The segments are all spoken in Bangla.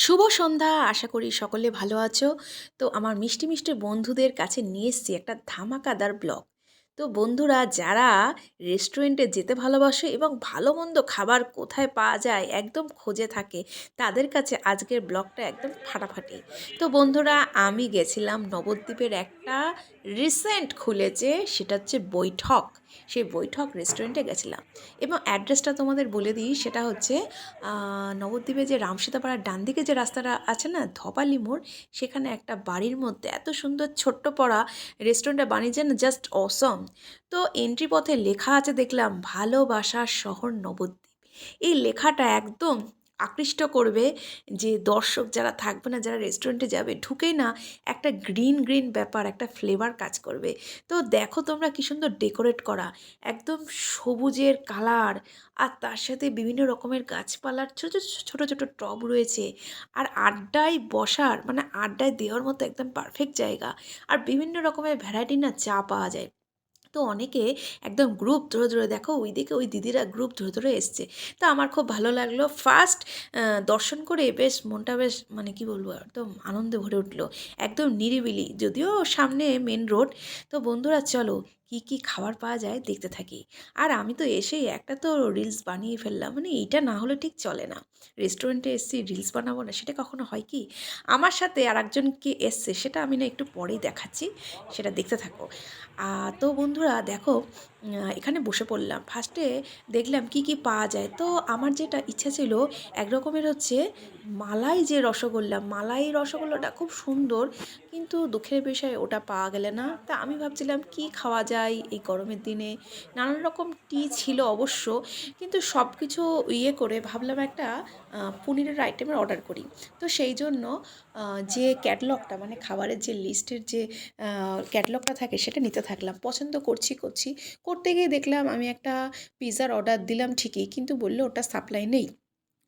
শুভ সন্ধ্যা, আশা করি সকলে ভালো আছো। তো আমার মিষ্টি মিষ্টি বন্ধুদের কাছে নিয়ে এসছি একটা ধামাকাদার ব্লগ। তো বন্ধুরা, যারা রেস্টুরেন্টে যেতে ভালোবাসে এবং ভালো মন্দ খাবার কোথায় পাওয়া যায় একদম খোঁজে থাকে, তাদের কাছে আজকের ব্লগটা একদম ফাটাফাটি। তো বন্ধুরা, আমি গেছিলাম নবদ্বীপের একটা রিসেন্ট খুলেছে, সেটা হচ্ছে বৈঠক। সেই বৈঠক রেস্টুরেন্টে গেছিলাম। এবং অ্যাড্রেসটা তোমাদের বলে দিই, সেটা হচ্ছে নবদ্বীপে যে রামসীতাপাড়ার ডান দিকে যে রাস্তাটা আছে না, ধপালি মোড়, সেখানে একটা বাড়ির মধ্যে এত সুন্দর ছোট্ট পড়া রেস্টুরেন্টটা বানিয়েছেন জাস্ট অসম। তো এন্ট্রি পথে লেখা আছে দেখলাম, ভালোবাসার শহর নবদ্বীপ। এই লেখাটা একদম আকৃষ্ট করবে যে দর্শক যারা থাকবে না, যারা রেস্টুরেন্টে যাবে, ঢুকেই না একটা গ্রিন গ্রিন ব্যাপার, একটা ফ্লেভার কাজ করবে। তো দেখো তোমরা কি সুন্দর ডেকোরেট করা। একদম সবুজের কালার আর তার সাথে বিভিন্ন রকমের গাছপালার ছোটো ছোটো ছোটো টব রয়েছে। আর আড্ডায় বসার মানে আড্ডায় দেওয়ার মতো একদম পারফেক্ট জায়গা। আর বিভিন্ন রকমের ভ্যারাইটি না চা পাওয়া যায়। তো অনেকে একদম গ্রুপ ধরে ধরে, দেখো ওই দিকে ওই দিদিরা গ্রুপ ধরে ধরে এসছে। তো আমার খুব ভালো লাগল। ফার্স্ট দর্শন করে বেশ মনটা বেশ মানে কি বলব, একদম আনন্দে ভরে উঠল। একদম নিরিবিলি, যদিও সামনে মেন রোড তো বন্ধুরা, চলো কি কি খাবার পাওয়া যায় দেখতে থাকি। আর আমি তো এসেই একটা তো রিলস বানিয়ে ফেললাম। মানে এইটা না হলে ঠিক চলে না। রেস্টুরেন্টে এসছি রিলস বানাবো না, সেটা কখনো হয় কি? আমার সাথে আর একজনকে এসছে, সেটা আমি না একটু পরেই দেখাচ্ছি, সেটা দেখতে থাকো। তো বন্ধুরা দেখো এখানে বসে পড়লাম। ফার্স্টে দেখলাম কি কি পাওয়া যায়। তো আমার যেটা ইচ্ছা ছিল একরকমের হচ্ছে মালাই যে রসগোল্লা, মালাই রসগোল্লাটা খুব সুন্দর, কিন্তু দুঃখের বিষয় ওটা পাওয়া গেলে না। তা আমি ভাবছিলাম কি খাওয়া যায় এই গরমের দিনে? নানান রকম টি ছিল অবশ্য, কিন্তু সব কিছু ইয়ে করে ভাবলাম একটা পনিরের আইটেমের অর্ডার করি। তো সেই জন্য যে ক্যাটলগটা মানে খাবারের যে লিস্টের যে ক্যাটলগটা থাকে সেটা নিতে থাকলাম। পছন্দ করছি করছি করতে গিয়ে দেখলাম আমি একটা পিৎজার অর্ডার দিলাম ঠিকই কিন্তু বলল ওটা সাপ্লাই নেই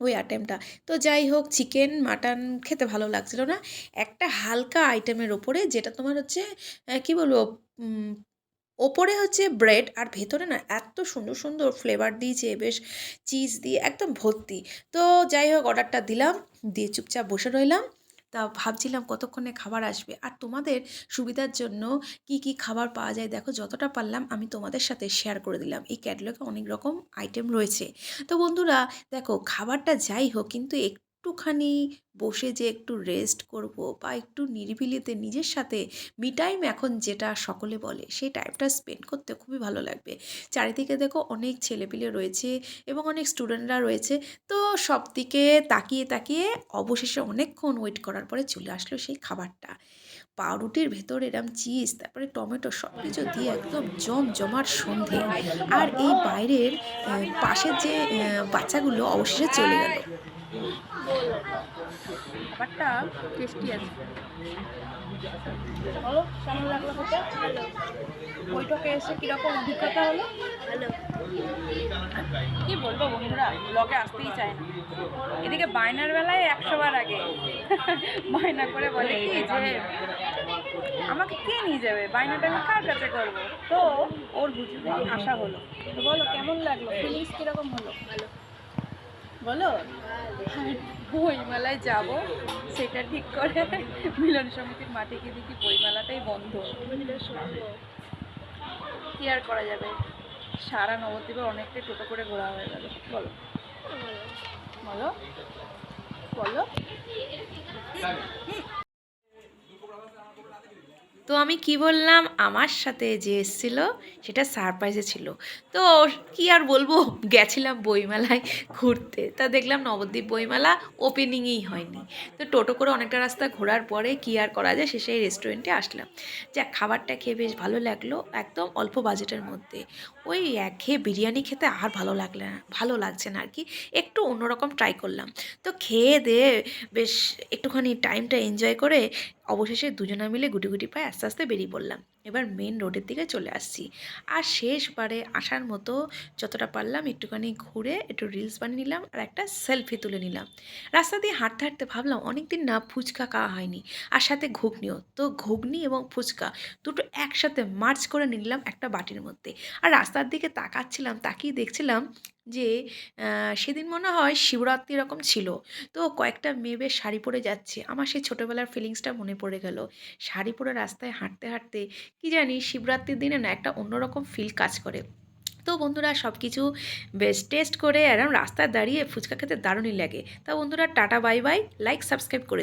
ওই আইটেমটা তো যাই হোক, চিকেন, মাটন খেতে ভালো লাগছিল না। একটা হালকা আইটেমের ওপরে যেটা তোমার হচ্ছে কি বলব ওপরে হচ্ছে ব্রেড আর ভেতরে না এত সুন্দর সুন্দর ফ্লেভার দিয়েছে, বেশ চিজ দিয়ে একদম ভর্তি। তো যাই হোক, অর্ডারটা দিলাম, দিয়ে চুপচাপ বসে রইলাম। তা ভাবছিলাম কতক্ষণে খাবার আসবে। আর তোমাদের সুবিধার জন্য কি কি খাবার পাওয়া যায় দেখো যতটা পারলাম আমি তোমাদের সাথে শেয়ার করে দিলাম। এই ক্যাটলগে অনেক রকম আইটেম রয়েছে। তো বন্ধুরা দেখো খাবারটা যাই হোক কিন্তু একটুখানি বসে যে একটু রেস্ট করব বা একটু নিরিবিলিতে নিজের সাথে মি টাইম এখন যেটা সকলে বলে, সেই টাইমটা স্পেন্ড করতে খুবই ভালো লাগবে। চারিদিকে দেখো অনেক ছেলেপিলে রয়েছে এবং অনেক স্টুডেন্টরা রয়েছে, তো সব দিকে তাকিয়ে তাকিয়ে অবশেষে অনেকক্ষণ ওয়েট করার পরে চলে আসলো সেই খাবারটা। পাউরুটির ভেতর এরম চিজ তারপরে টমেটো সব কিছু দিয়ে একদম জম জমার সন্ধে আর এই বাইরের পাশের যে বাচ্চাগুলো অবশেষে চলে গেল। খাবারটা টেস্টি আছে। বলো কেমন লাগল খেতে বৈঠকে এসে কীরকম অভিজ্ঞতা হলো? ভালো কি বলব বন্ধুরা ব্লগে আসতেই চায় না। এদিকে বায়নার বেলায় একশো বার আগে। বায়না করে বলে কি যে আমাকে কে নিয়ে যাবে? বায়নাটা আমি কার কাছে করব? তো ওর বুঝতে আশা হলো। বলো কেমন লাগল? ফিলিংস কীরকম হলো? ভালো। বলো? বইমেলায় যাব, সেটা ঠিক করে মিলন সমিতির মাঠে গিয়ে দেখি বইমেলাটাই বন্ধ। কি আর করা যাবে? সারা নবদ্বীপে অনেকটাই টোটো করে ঘোরা হয়ে গেল। বলো। বলো। বলো। তো আমি কি বললাম? আমার সাথে যে এসেছিল, সেটা সারপ্রাইজে ছিল। তো কি আর বলব? গেছিলাম বইমেলায় ঘুরতে। তা দেখলাম নবদ্বীপ বইমেলা ওপেনিংই হয়নি। তো টোটো করে অনেকটা রাস্তা ঘোরার পরে কি আর করা যায়? শেষে রেস্টুরেন্টে আসলাম। যাক, খাবারটা খেয়ে বেশ ভালো লাগল, একদম অল্প বাজেটের মধ্যে। ওই একঘেয়ে বিরিয়ানি খেতে আর ভালো লাগলে না, ভালো লাগছে না আর কি একটু অন্যরকম ট্রাই করলাম। তো খেয়ে দিয়ে বেশ একটুখানি টাইমটা এনজয় করে অবশেষে দুজনে মিলে গুটি গুটি পায়ে আস্তে আস্তে বেরিয়ে পড়লাম। এবার মেন রোডের দিকে চলে আসছি। আর শেষবারে আসার মতো যতটা পারলাম, একটুখানি ঘুরে একটু রিলস বানিয়ে নিলাম আর একটা সেলফি তুলে নিলাম। রাস্তা দিয়ে হাঁটতে হাঁটতে ভাবলাম অনেক দিন না ফুচকা খাওয়া হয়নি। আর সাথে ঘুগনিও। তো ঘুগনি এবং ফুচকা দুটো একসাথে মার্চ করে নিলাম একটা বাটির মধ্যে। আর রাস্তার দিকে তাকাচ্ছিলাম, তাকিয়ে দেখছিলাম যে সেদিন মনে হয় শিবরাত্রি এরকম ছিল। তো কয়েকটা মেয়ে শাড়ি পরে যাচ্ছে। আমার সেই ছোটোবেলার ফিলিংসটা মনে পড়ে গেল। শাড়ি পরে রাস্তায় হাঁটতে হাঁটতে কি জানি শিবরাত্রির দিনে না একটা অন্যরকম ফিল কাজ করে। তো বন্ধুরা সব কিছু বেশ টেস্ট করে এরম রাস্তায় দাঁড়িয়ে ফুচকা খেতে দারুণই লাগে। তা বন্ধুরা tata bye bye like subscribe করে